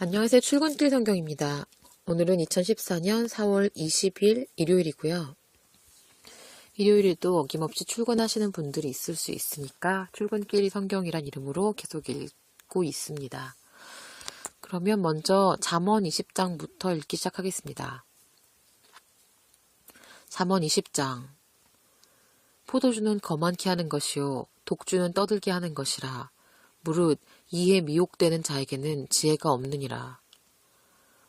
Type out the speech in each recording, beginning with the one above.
안녕하세요. 출근길 성경입니다. 오늘은 2014년 4월 20일 일요일이고요. 일요일에도 어김없이 출근하시는 분들이 있을 수 있으니까 출근길 성경이란 이름으로 계속 읽고 있습니다. 그러면 먼저 잠언 20장부터 읽기 시작하겠습니다. 잠언 20장 포도주는 거만케 하는 것이요 독주는 떠들게 하는 것이라 무릇 이에 미혹되는 자에게는 지혜가 없느니라.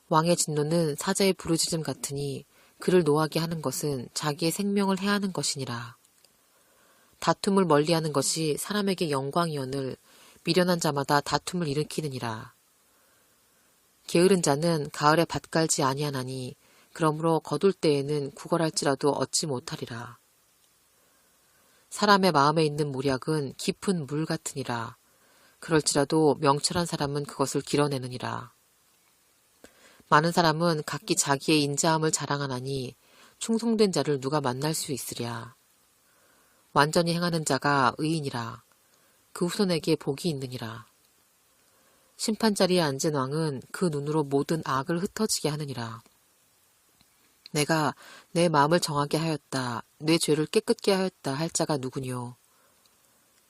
왕의 진노는 사자의 부르짖음 같으니 그를 노하게 하는 것은 자기의 생명을 해하는 것이니라. 다툼을 멀리하는 것이 사람에게 영광이오늘 미련한 자마다 다툼을 일으키느니라. 게으른 자는 가을에 밭 갈지 아니하나니 그러므로 거둘 때에는 구걸할지라도 얻지 못하리라. 사람의 마음에 있는 모략은 깊은 물 같으니라. 그럴지라도 명철한 사람은 그것을 길어내느니라. 많은 사람은 각기 자기의 인자함을 자랑하나니 충성된 자를 누가 만날 수 있으랴. 완전히 행하는 자가 의인이라. 그 후손에게 복이 있느니라. 심판자리에 앉은 왕은 그 눈으로 모든 악을 흩어지게 하느니라. 내가 내 마음을 정하게 하였다. 내 죄를 깨끗게 하였다 할 자가 누구뇨.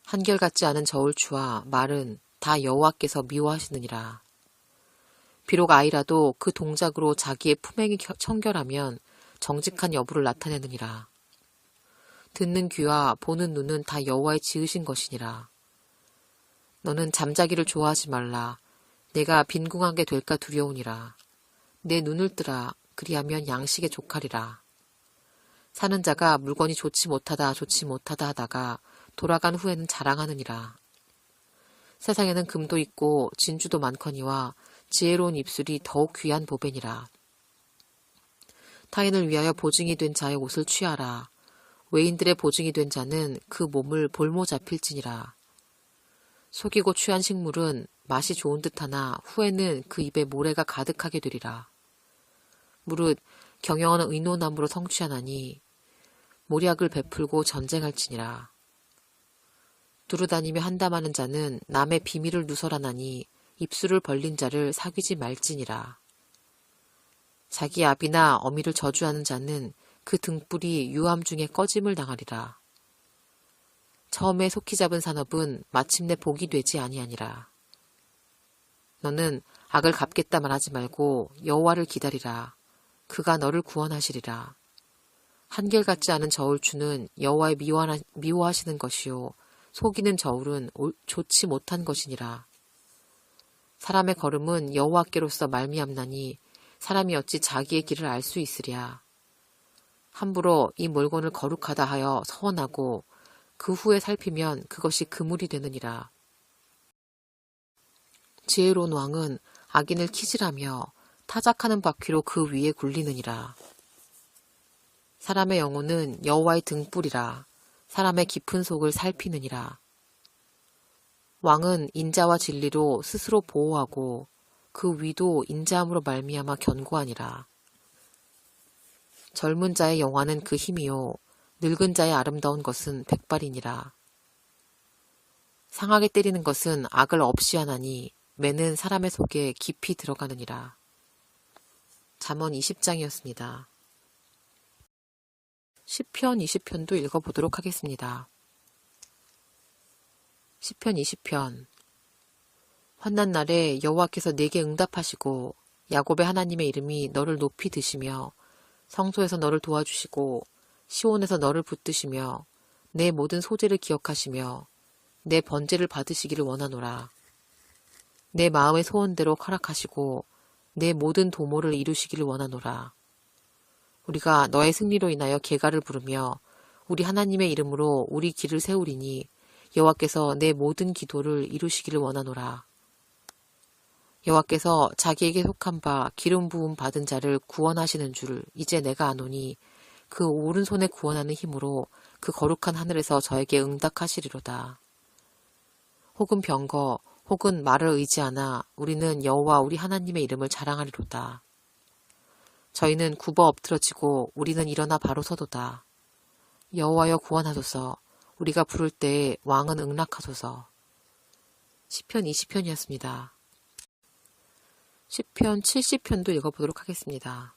한결같지 않은 저울추와 말은 다 여호와께서 미워하시느니라. 비록 아이라도 그 동작으로 자기의 품행이 청결하면 정직한 여부를 나타내느니라. 듣는 귀와 보는 눈은 다 여호와의 지으신 것이니라. 너는 잠자기를 좋아하지 말라. 내가 빈궁하게 될까 두려우니라. 내 눈을 뜨라. 그리하면 양식에 족하리라. 사는 자가 물건이 좋지 못하다 좋지 못하다 하다가 돌아간 후에는 자랑하느니라. 세상에는 금도 있고 진주도 많거니와 지혜로운 입술이 더욱 귀한 보배니라. 타인을 위하여 보증이 된 자의 옷을 취하라. 외인들의 보증이 된 자는 그 몸을 볼모 잡힐지니라. 속이고 취한 식물은 맛이 좋은 듯하나 후에는 그 입에 모래가 가득하게 되리라. 무릇 경영하는 의노나무로 성취하나니 모략을 베풀고 전쟁할지니라. 두루다니며 한담하는 자는 남의 비밀을 누설하나니 입술을 벌린 자를 사귀지 말지니라. 자기 아비나 어미를 저주하는 자는 그 등불이 유암 중에 꺼짐을 당하리라. 처음에 속히 잡은 산업은 마침내 복이 되지 아니하니라. 너는 악을 갚겠다 말하지 말고 여호와를 기다리라. 그가 너를 구원하시리라. 한결같지 않은 저울추는 여호와의 미워하시는 것이요 속이는 저울은 좋지 못한 것이니라. 사람의 걸음은 여호와께로서 말미암나니 사람이 어찌 자기의 길을 알 수 있으랴. 함부로 이 물건을 거룩하다 하여 서원하고 그 후에 살피면 그것이 그물이 되느니라. 지혜로운 왕은 악인을 키질하며 타작하는 바퀴로 그 위에 굴리느니라. 사람의 영혼은 여호와의 등불이라 사람의 깊은 속을 살피느니라. 왕은 인자와 진리로 스스로 보호하고 그 위도 인자함으로 말미암아 견고하니라. 젊은 자의 영화는 그 힘이요 늙은 자의 아름다운 것은 백발이니라. 상하게 때리는 것은 악을 없이 하나니 매는 사람의 속에 깊이 들어가느니라. 잠언 20장이었습니다. 10편, 20편도 읽어보도록 하겠습니다. 10편, 20편 환난 날에 여호와께서 내게 응답하시고 야곱의 하나님의 이름이 너를 높이 드시며 성소에서 너를 도와주시고 시온에서 너를 붙드시며 내 모든 소재를 기억하시며 내 번제를 받으시기를 원하노라. 내 마음의 소원대로 허락하시고 내 모든 도모를 이루시기를 원하노라. 우리가 너의 승리로 인하여 개가를 부르며 우리 하나님의 이름으로 우리 길을 세우리니 여호와께서 내 모든 기도를 이루시기를 원하노라. 여호와께서 자기에게 속한 바 기름 부음 받은 자를 구원하시는 줄 이제 내가 아노니 그 오른손에 구원하는 힘으로 그 거룩한 하늘에서 저에게 응답하시리로다. 혹은 병거 혹은 말을 의지하나 우리는 여호와 우리 하나님의 이름을 자랑하리로다. 저희는 굽어 엎드러지고 우리는 일어나 바로 서도다. 여호와여 구원하소서. 우리가 부를 때에 왕은 응락하소서. 시편 20편이었습니다. 10편 70편도 읽어보도록 하겠습니다.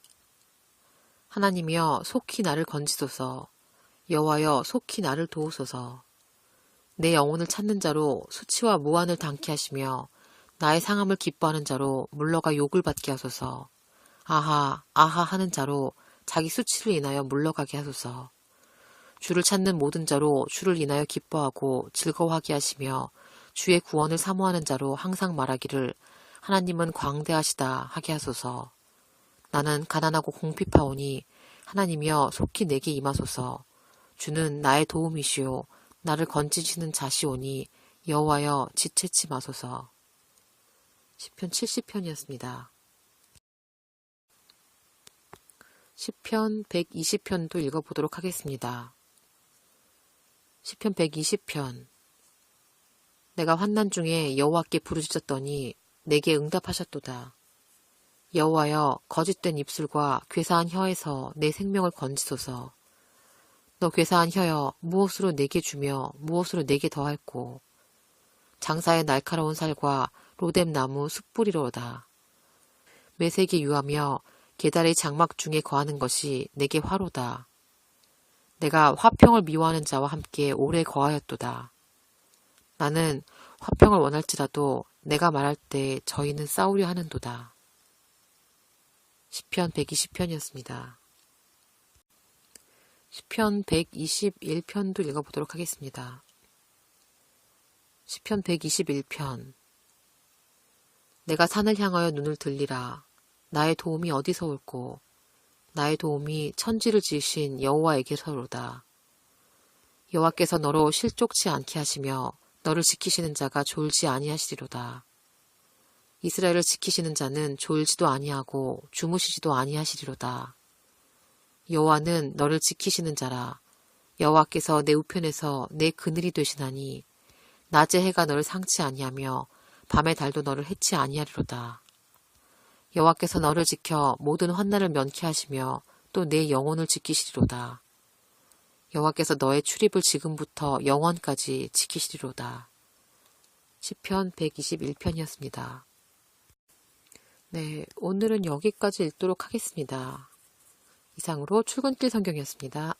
하나님이여 속히 나를 건지소서 여호와여 속히 나를 도우소서 내 영혼을 찾는 자로 수치와 무한을 당케 하시며 나의 상함을 기뻐하는 자로 물러가 욕을 받게 하소서 아하 아하 하는 자로 자기 수치를 인하여 물러가게 하소서 주를 찾는 모든 자로 주를 인하여 기뻐하고 즐거워하게 하시며 주의 구원을 사모하는 자로 항상 말하기를 하나님은 광대하시다 하게 하소서. 나는 가난하고 공핍하오니 하나님이여 속히 내게 임하소서. 주는 나의 도움이시오. 나를 건지시는 자시오니 여호와여 지체치 마소서. 10편 70편이었습니다. 10편 120편도 읽어보도록 하겠습니다. 10편 120편 내가 환난 중에 여호와께 부르짖었더니 내게 응답하셨도다. 여호와여 거짓된 입술과 괴사한 혀에서 내 생명을 건지소서. 너 괴사한 혀여 무엇으로 내게 주며 무엇으로 내게 더할꼬. 장사의 날카로운 살과 로뎀 나무 숯불이로다. 매색이 유하며 계달의 장막 중에 거하는 것이 내게 화로다. 내가 화평을 미워하는 자와 함께 오래 거하였도다. 나는 화평을 원할지라도 내가 말할 때 저희는 싸우려 하는도다. 10편 120편이었습니다. 10편 121편도 읽어보도록 하겠습니다. 10편 121편 내가 산을 향하여 눈을 들리라. 나의 도움이 어디서 올꼬? 나의 도움이 천지를 지으신 여호와에게서로다. 여호와께서 너로 실족치 않게 하시며 너를 지키시는 자가 졸지 아니하시리로다. 이스라엘을 지키시는 자는 졸지도 아니하고 주무시지도 아니하시리로다. 여호와는 너를 지키시는 자라. 여호와께서 내 우편에서 내 그늘이 되시나니 낮에 해가 너를 상치 아니하며 밤의 달도 너를 해치 아니하리로다. 여호와께서 너를 지켜 모든 환난을 면케 하시며 또 내 영혼을 지키시리로다. 여호와께서 너의 출입을 지금부터 영원까지 지키시리로다. 시편 121편이었습니다. 네, 오늘은 여기까지 읽도록 하겠습니다. 이상으로 출근길 성경이었습니다.